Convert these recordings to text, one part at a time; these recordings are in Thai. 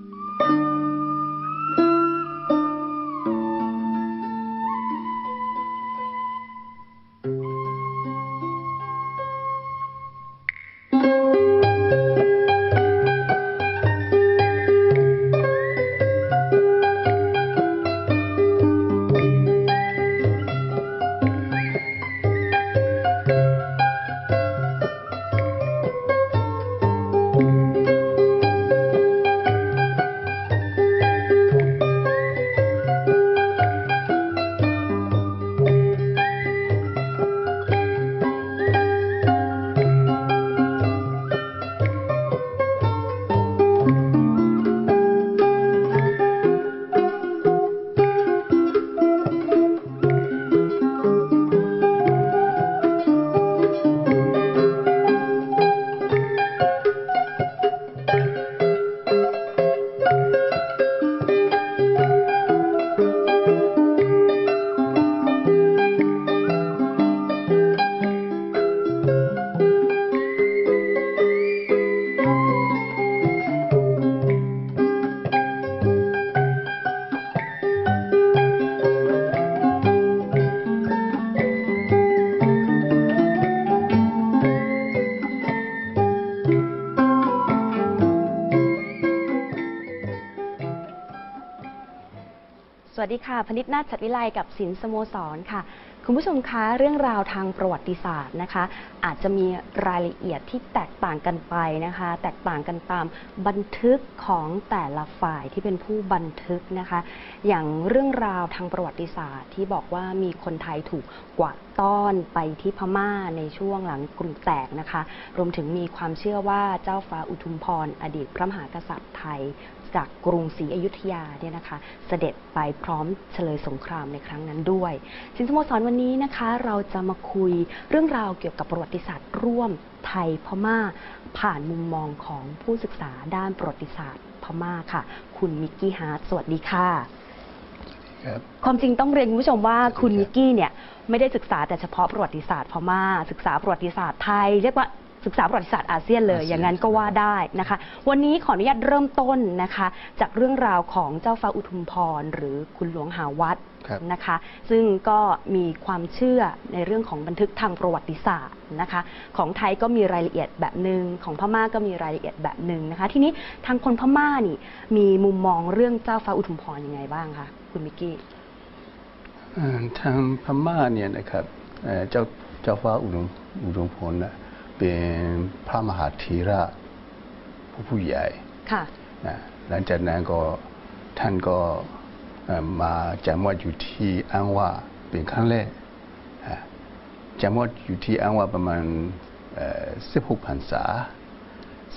ส ดีค่ะ พนิษฐ์นาฏชัดวิไลกับศิลสโมสรค่ะ คุณผู้ชมคะเรื่องราวทางประวัติศาสตร์นะคะ อาจจะมีรายละเอียดที่แตกต่างกันไปนะคะ แตกต่างกันตามบันทึกของแต่ละฝ่ายที่เป็นผู้บันทึกนะคะ อย่างเรื่องราวทางประวัติศาสตร์ที่บอกว่ามีคนไทยถูกกวาดต้อนไปที่พม่าในช่วงหลังกรุงแตกนะคะ รวมถึงมีความเชื่อว่าเจ้าฟ้าอุทุมพร อดีตพระมหากษัตริย์ไทย จากกรุงศรีอยุธยาเนี่ยนะคะ เสด็จไปพร้อมเฉลยสงครามในครั้งนั้นด้วย สินสโมสรวันนี้นะคะ เราจะมาคุยเรื่องราวเกี่ยวกับประวัติศาสตร์ร่วมไทยพม่า ผ่านมุมมองของผู้ศึกษาด้านประวัติศาสตร์พม่าค่ะ คุณมิกกี้ฮาร์ดสวัสดีค่ะ ครับความจริงต้องเรียนคุณผู้ชมว่าสวัสดีคุณครับมิกกี้เนี่ยไม่ได้ศึกษาแต่เฉพาะประวัติศาสตร์พม่าศึกษาประวัติศาสตร์ไทยเรียกว่า ศึกษาประวัติศาสตร์อาเซียนเลยอาเซียนอย่างนั้นก็ว่าได้นะคะ วันนี้ขออนุญาตเริ่มต้นนะคะ จากเรื่องราวของเจ้าฟ้าอุทุมพรหรือคุณหลวงหาวัดครับนะคะ ซึ่งก็มีความเชื่อในเรื่องของบันทึกทางประวัติศาสตร์นะคะ ของไทยก็มีรายละเอียดแบบหนึ่งของพม่าก็มีรายละเอียดแบบหนึ่งนะคะ ทีนี้ทางคนพม่านี่มีมุมมองเรื่องเจ้าฟ้าอุทุมพรยังไงบ้างคะคุณมิกกี้เอ่อทางพม่าเนี่ยนะครับเอ่อเจ้าเจ้าฟ้าอุดมอุดมพลนะ เป็นพระมหาธีระผู้ผู้ใหญ่ค่ะนะหลังจากนั้นก็ท่านก็เอ่อมาจำวัดอยู่ที่อังวาเป็นครั้งแรกฮะจำวัดอยู่ที่อังวาประมาณสิบหกพรรษา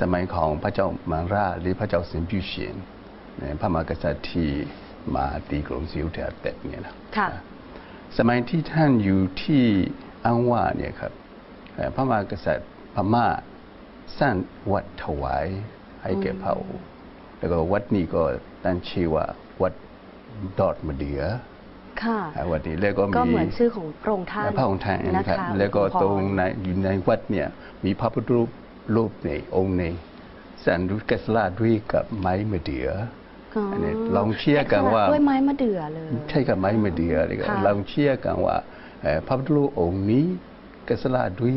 สมัยของพระเจ้ามังราหรือพระเจ้าสินปิวเฉียนเนี่ยพระมหากษัตริย์ที่มาตีกรุงศรีอยุธยาแตกเนี่ยนะค่ะสมัยที่ท่านอยู่ที่อังวาเนี่ยครับเอ่อพระมหากษัตริย์ พม่าสร้างวัดถวายให้แก่พระองค์แล้วก็วัดนี้ก็ตั้งชื่อว่าวัดดอดมะเดือค่ะอ่าวัดนี้แล้วก็มีก็เหมือนชื่อของพระองค์ท่านพระองค์ท่านนะครับนะคะแล้วก็อุทุมพตรงในอยู่ในวัดเนี่ยมีพระพุทธรูปรูปในองค์ในสร้างด้วยกระสลาด้วยกับไม้มะเดื่ออ๋ออันนี้ลองเชื่อกันว่าแะสลัด้วยไม้มะเดื่อเลย ใช่กับไม้มะเดื่อเลยก็ค่ะเราเชื่อกันว่าเอ่อพระพุทธรูปองค์นี้กระสลาด้วย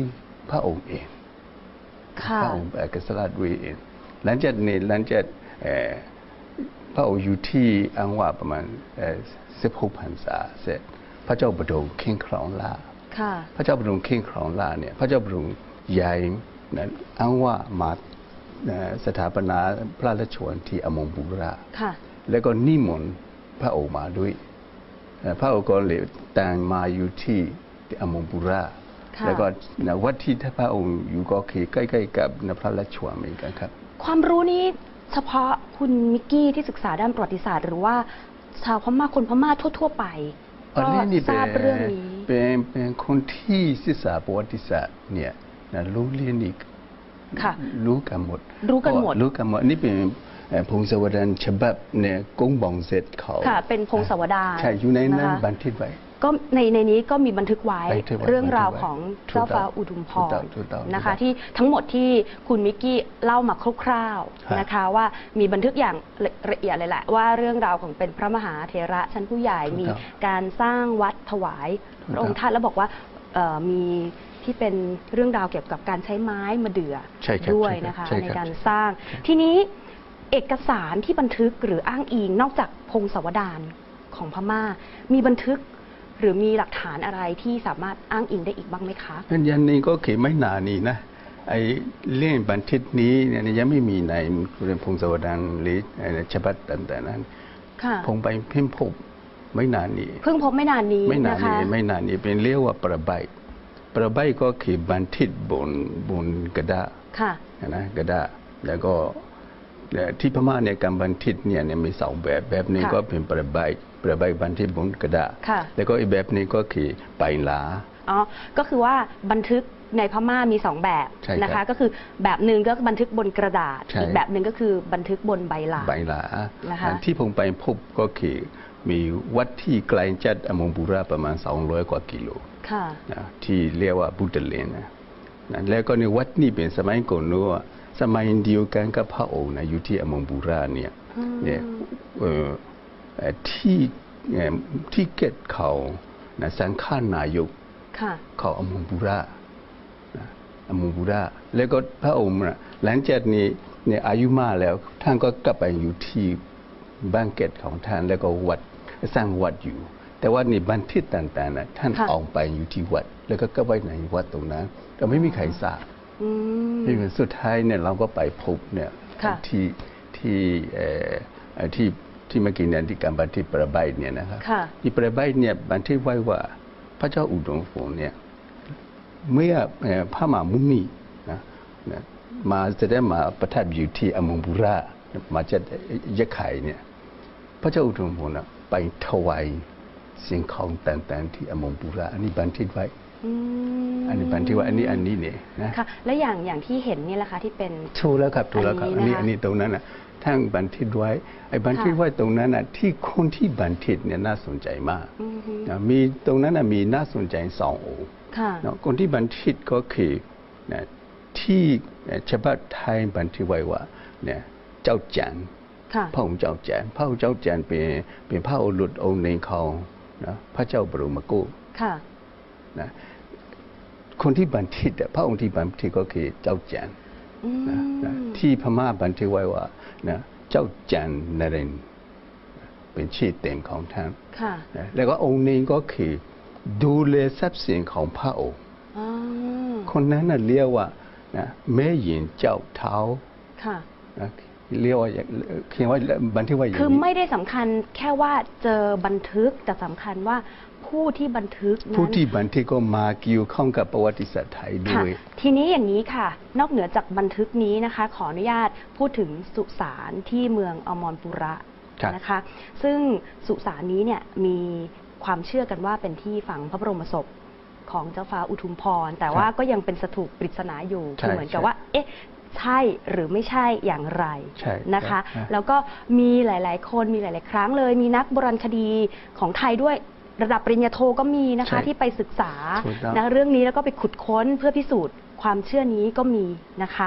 พระองค์เองค่ะ พระองค์เอ่อกระสลาด้วยเองหลังจากนี้หลังจากเอ่อพระองค์อยู่ที่อังวาประมาณสิบหกพรรษาเสร็จ พระเจ้าบดงเข่งครองลาค่ะพระเจ้าบรมเข่งครองราชเนี่ยพระเจ้าบรมใหญ่นั้นอ้างว่ามาเอ่อสถาปนาพระราชวังที่อมงบุราค่ะแล้วก็นิมนต์พระโอษฐ์มาด้วยเอ่อพระโอษฐ์ก็เลยแต่งมาอยู่ที่อมงบุราค่ะ แล้วก็นะวัดที่พระองค์อยู่ก็คือใกล้ๆกับพระราชวังเหมือนกันครับ ความรู้นี้เฉพาะคุณมิกกี้ที่ศึกษาด้านประวัติศาสตร์ หรือว่าชาวพม่าคนพม่าทั่ว ๆ ไปอันก็นี้นี่ทเป็นราบเรื่องนี้เป็นเป็นคนที่ศึกษาประวัติศาสตร์เนี่ยนะรู้เรื่องนี้ค่ะรู้กันหมด รู้กันหมด รู้กันหมด นี่เป็นเอ่อพงศาวดารฉบับเนี่ยกงบองเสร็จเขา ค่ะ เป็นพงศาวดารใช่อยู่ในนั้นนะคะบันทึกไว้ ก็ในในนี้ก็มีบันทึกไว้บันทึกไว้เรื่องราวบันทึกไว้ของถูกเจ้าฟ้าต้องอุทุมพถูกรต้องถูกต้องนะคะถูกต้องที่ทั้งหมดที่คุณมิกกี้เล่ามาคร่าวครับๆนะคะ ว่ามีบันทึกอย่างละละเอียดเลยแหละว่าเรื่องราวของเป็นพระมหาเถระชั้นผู้ใหญ่ถูกต้อง มีการสร้างวัดถวายถูกพระองต้ค์องท่านแล้วบอกว่าเอ่อมีที่เป็นเรื่องราวเกี่ยวกับการใช้ไม้มาเดือใช่ครับด้วยใช่ครับนะคะใช่ครับในการสร้าง ทีนี้เอกสารที่บันทึกหรืออ้างอิงนอกจากพงศาวดารของพม่า มีบันทึก หรือมีหลักฐานอะไรที่สามารถอ้างอิงได้อีกบ้างไหมคะอันยันนี้ก็คือไม่นานนี้นะไอ้เรื่องบันทึกนี้เนี่ยยังไม่มีในเรื่องพงศาวดารหรือเอ่อฉบับต่างๆนั้นค่ะผมไปเพิ่มพบไม่นานนี้เพิ่งพบไม่นานนี้ไม่นานนะคะนี้ไม่นานนี้เป็นเรียกว่าประใบประใบก็คือบันทึกบนบนกระดาษค่ะนะกระดาษแล้วก็เอ่อที่พม่าเนี่ยการบันทึกเนี่ยเนี่ยมีสองแบบแบบหนึงค่ะก็เป็นประใบประใบบันทึกบนกระดาษค่ะ แล้วก็อีกแบบหนึงก็คือใบลา อ๋อ ก็คือว่าบันทึกในพม่ามีสองแบบใช่ครับนะคะ ก็คือแบบหนึ่งก็บันทึกบนกระดาษ ใช่ อีกแบบหนึ่งก็คือบันทึกบนใบลาน ใบลานะคะอันที่ผมไปพบก็คือมีวัดที่ไกลจากอมงบุราประมาณ 200 กว่ากิโล ค่ะ นะที่เรียกว่าบุตรเลนนะนะแล้วก็ในวัดนี้เป็นสมัยก่อนนู้นอะสมัยเดียวกันกับพระองค์นะอยู่ที่อมงบุราเนี่ยอืม เนี่ยเอ่อเอ่อ ที่เอ่อที่เกตเขานะสังฆานายกค่ะเขาอมงบุรานะอมงบุราแล้วก็พระองค์นะหลังจากนี้เนี่ยอายุมากแล้ว ท่านก็กลับไปอยู่ที่บ้านเกตของท่านแล้วก็วัดสร้างวัดอยู่ แต่ว่านี่บันทึกต่างๆนะท่านค่ะออกไปอยู่ที่วัด แล้วก็ก็ไว้ในวัดตรงนั้นแต่ไม่มีใครทราบอืมที่สุดท้ายเนี่ยเราก็ไปพบเนี่ยค่ะที่ที่เอ่อเอ่อที่ ที่เมื่อกี้เนี่ยที่การบันทึกประใบเนี่ยนะครับค่ะที่ประใบเนี่ยบันทึกไว้ว่าพระเจ้าอุดมพงษ์เนี่ยเมื่อเอ่อพระมหามุนีนะนะมาแสดงมาประทับอยู่ที่อมงบุรามาจากยะไข่เนี่ยพระเจ้าอุดมพงษ์นะไปถวายสิ่งของต่างๆที่อมงบุราอันนี้บันทึกไว้อืมอันนี้บันทึกไว้อันนี้อันนี้เนี่ยนะค่ะและอย่างอย่างที่เห็นนี่แหละคะที่เป็นถูกแล้วครับถูกแล้วครับอัอันนนี้นี้นะคะอันนี้ตรงนั้นน่ะ ทั้งบันทึกไว้ไอ้บันทึกไว้ตรงนั้นน่ะที่คนที่บันทึกเนี่ยน่าสนใจมากอือฮึนะมีตรงนั้นน่ะมีน่าสนใจสององค์ค่ะเนาะคนที่บันทึกก็คือนะที่เอ่อฉบับไทยบันทึกไว้ว่าเนี่ยเจ้าจันทร์ค่ะพระองค์เจ้าจันทร์พระองค์เจ้าจันทร์เป็นเป็นพระโอรสองค์หนึ่งของนะพระเจ้าบรมโกศค่ะนะคนที่บันทึกอะพระองค์ที่บันทึกก็คือเจ้าจันทร์อืมนะนะ ที่พม่าบันทึกไว้ว่านะเจ้าจันนเรนทร์เป็นชื่อเต็มของท่านค่ะนะแล้วก็องค์หนี้ก็คือดูแลทรัพย์สินของพระองค์อ๋อคนนั้นน่ะเรียกว่านะแม่หญิงเจ้าเท้าค่ะนะเรียกว่าอย่างเขียนว่าบันทึกไว้อย่างคือนี้ไม่ได้สำคัญแค่ว่าเจอบันทึกแต่สำคัญว่าผู้ที่บันทึกนั้นผู้ที่บันทึกก็มาเกี่ยวข้องกับประวัติศาสตร์ไทยด้ค่ะวย ทีนี้อย่างนี้ค่ะ นอกเหนือจากบันทึกนี้นะคะ ขออนุญาตพูดถึงสุสานที่เมืองอมรปุระครับนะคะ ซึ่งสุสานนี้เนี่ยมีความเชื่อกันว่าเป็นที่ฝังพระบรมศพของเจ้าฟ้าอุทุมพร แต่ว่าก็ยังเป็นสถูปปริศนาอยู่ใช่คือเหมือนกับใช่ว่า เอ๊ะใช่หรือไม่ใช่อย่างไรใช่นะคะใช่แล้วก็มีหลาย ๆ คนมีหลาย ๆ ครั้งเลย มีนักโบราณคดีของไทยด้วย ระดับปริญญาโทก็มีนะคะ ใช่ที่ไปศึกษาถูกต้อง นะเรื่องนี้แล้วก็ไปขุดค้นเพื่อพิสูจน์ความเชื่อนี้ก็มีนะคะ